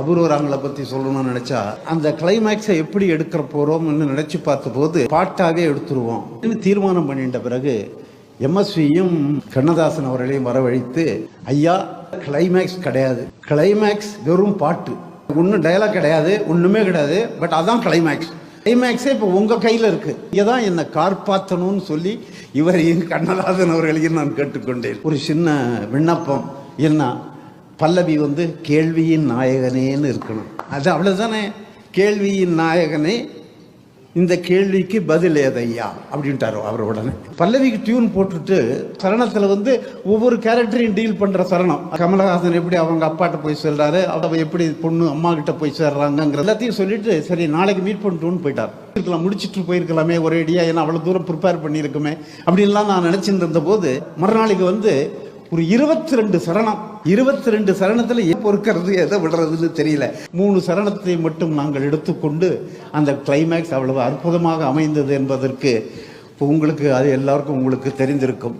அபூர்வராங்களை பத்தி சொல்லணும்னு நினைச்சா அந்த கிளைமேக்ஸை எப்படி எடுக்கிற போறோம்னு நினைச்சு பார்த்தபோது பாட்டாவே எடுத்துருவோம். தீர்மானம் பண்ணிட்ட பிறகு எம்எஸ்வியும் கண்ணதாசன் அவர்களையும் வரவழைத்து ஐயா கிளைமேக்ஸ் கிடையாது. கிளைமேக்ஸ் வெறும் பாட்டு. ஒன்றும் டயலாக் கிடையாது ஒன்றுமே கிடையாது பட் அதான் கிளைமேக்ஸ் கிளைமேக்ஸே இப்போ உங்கள் கையில் இருக்குது இதான் என்னை காப்பாற்றணும்னு சொல்லி இவரையும் கண்ணதாசன் அவர்களையும் நான் கேட்டுக்கொண்டேன். ஒரு சின்ன விண்ணப்பம். என்ன பல்லவி வந்து கேள்வியின் நாயகனேன்னு இருக்கணும். அது அவ்வளோதானே கேள்வியின் நாயகனே இந்த கேள்விக்கு பதில் ஏதையா? அப்படின்ட்டாரு அவர் உடனே. பல்லவிக்கு டியூன் போட்டுட்டு சரணத்தில் வந்து ஒவ்வொரு கேரக்டரையும் டீல் பண்ணுற சரணம். கமலஹாசன் எப்படி அவங்க அப்பாட்ட போய் சொல்கிறாரு அவ எப்படி பொண்ணு அம்மா கிட்ட போய் சேர்றாங்கிற எல்லாத்தையும் சொல்லிட்டு சரி நாளைக்கு மீட் பண்ணிட்டோன்னு போயிட்டார். இருக்கலாம் முடிச்சுட்டு போயிருக்கலாமே ஒரே அடியா ஏன்னா அவ்வளோ தூரம் ப்ரிப்பேர் பண்ணியிருக்குமே அப்படின்லாம் நான் நினைச்சிட்டு போது மறுநாளைக்கு வந்து ஒரு இருபத்தி ரெண்டு சரணம். இருபத்தி ரெண்டு சரணத்தில் பொறுக்கிறது எதை விடுறதுன்னு தெரியல. மூணு சரணத்தை மட்டும் நாங்கள் எடுத்துக்கொண்டு அந்த கிளைமேக்ஸ் அவ்வளவு அற்புதமாக அமைந்தது என்பதற்கு உங்களுக்கு அது எல்லாருக்கும் உங்களுக்கு தெரிந்திருக்கும்.